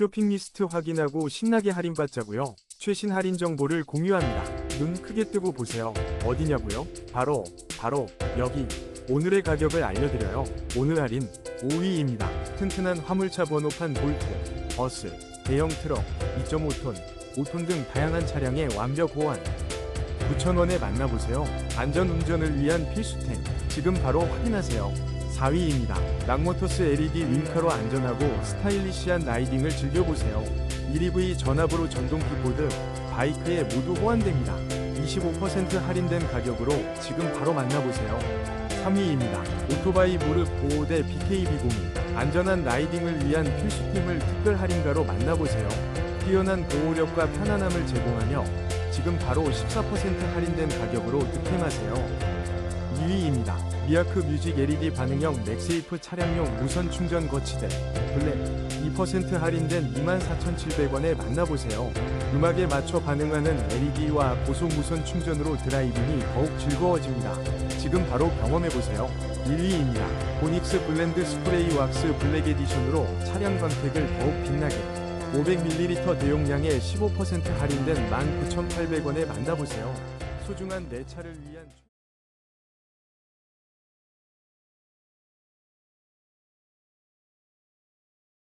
쇼핑 리스트 확인하고 신나게 할인받자고요. 최신 할인 정보를 공유합니다. 눈 크게 뜨고 보세요. 어디냐고요? 바로 바로 여기. 오늘의 가격을 알려드려요. 오늘 할인 5위입니다. 튼튼한 화물차 번호판 볼트, 버스, 대형 트럭, 2.5톤, 5톤 등 다양한 차량의 완벽 호환. 9,000원에 만나보세요. 안전 운전을 위한 필수템. 지금 바로 확인하세요. 4위입니다. 락모터스 LED 윙카로 안전하고 스타일리시한 라이딩을 즐겨보세요. 1EV 전압으로 전동 킥보드, 바이크에 모두 호환됩니다. 25% 할인된 가격으로 지금 바로 만나보세요. 3위입니다. 오토바이 무릎 보호대 BKB02 안전한 라이딩을 위한 필수템을 특별 할인가로 만나보세요. 뛰어난 보호력과 편안함을 제공하며 지금 바로 14% 할인된 가격으로 득템하세요. 2위입니다. 미아크 뮤직 LED 반응형 맥세이프 차량용 무선 충전 거치대 블랙 2% 할인된 24,700원에 만나보세요. 음악에 맞춰 반응하는 LED와 고속 무선 충전으로 드라이빙이 더욱 즐거워집니다. 지금 바로 경험해보세요. 1위입니다. 보닉스 블렌드 스프레이 왁스 블랙 에디션으로 차량 광택을 더욱 빛나게 500ml 대용량에 15% 할인된 19,800원에 만나보세요. 소중한 내 차를 위한